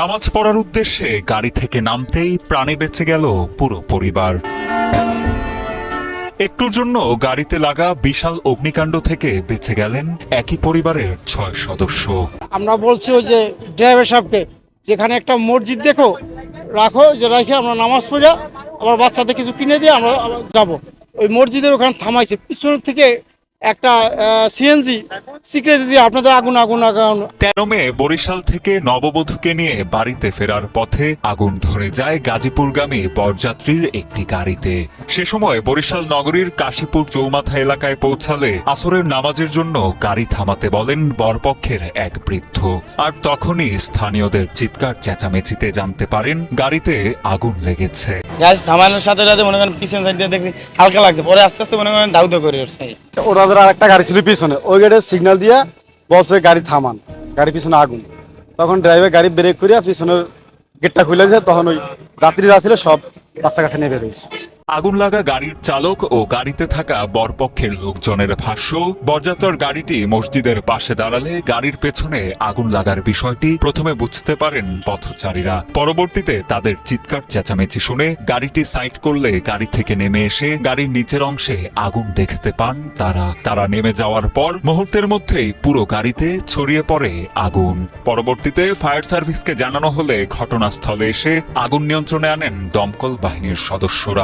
নামাজ পড়ার উদ্দেশ্যে গাড়ি থেকে নামতেই প্রাণে বেঁচে গেল পুরো পরিবার। একটুর জন্য গাড়িতে লাগা বিশাল অগ্নিকাণ্ড থেকে বেঁচে গেলেন একই পরিবারের ছয় সদস্য। আমরা বলছি ওই যে ড্রাইভার সাহেবকে, যেখানে একটা মসজিদ দেখো, রাখো, যে রেখে আমরা নামাজ পড়ে আবার বাচ্চাদের কিছু কিনে দিয়ে আমরা যাব। ওই মসজিদের ওখানে থামাইছে। পিছন থেকে একটা সিএনজি সিক্রেট দিয়ে আপনাদের আগুন আগুন আগুন। তেরো মে বরিশাল থেকে নববধূকে নিয়ে বাড়িতে ফেরার পথে আগুন ধরে যায় গাজীপুরগামী বরযাত্রীর একটি গাড়িতে। সে সময় বরিশাল নগরীর কাশীপুর চৌমাথা এলাকায় পৌঁছালে আসরের নামাজের জন্য গাড়ি থামাতে বলেন বরপক্ষের এক বৃদ্ধ। আর তখনই স্থানীয়দের চিৎকার, চেঁচামেচিতে জানতে পারেন গাড়িতে আগুন লেগেছে। গাড়ি থামানোর সাথে সাথে মনে করেন পিছন সাইড দিয়ে দেখছি হালকা লাগছে। পরে আস্তে আস্তে মনে করেন দাউদ করে উঠছে। ওরা ধর একটা গাড়ি ছিল পিছনে, ওই গাড়ির সিগন্যাল দিয়ে বলছে গাড়ি থামান, গাড়ি পিছনে আগুন। তখন ড্রাইভার গাড়ি ব্রেক করিয়া পিছনের গেটটা খুলে যায়, তখন ওই যাত্রী যা ছিল সব রাস্তা কাছে নেমে রয়েছে। আগুন লাগা গাড়ির চালক ও গাড়িতে থাকা বরপক্ষের লোকজনের ভাষ্য, বরযাত্রার গাড়িটি মসজিদের পাশে দাঁড়ালে গাড়ির পেছনে আগুন লাগার বিষয়টি প্রথমে বুঝতে পারেন পথচারীরা। পরবর্তীতে তাদের চিৎকার চেঁচামেচি শুনে গাড়িটি সাইড করলে গাড়ি থেকে নেমে এসে গাড়ির নিচের অংশে আগুন দেখতে পান তারা। তারা নেমে যাওয়ার পর মুহূর্তের মধ্যেই পুরো গাড়িতে ছড়িয়ে পড়ে আগুন। পরবর্তীতে ফায়ার সার্ভিসকে জানানো হলে ঘটনাস্থলে এসে আগুন নিয়ন্ত্রণে আনেন দমকল বাহিনীর সদস্যরা।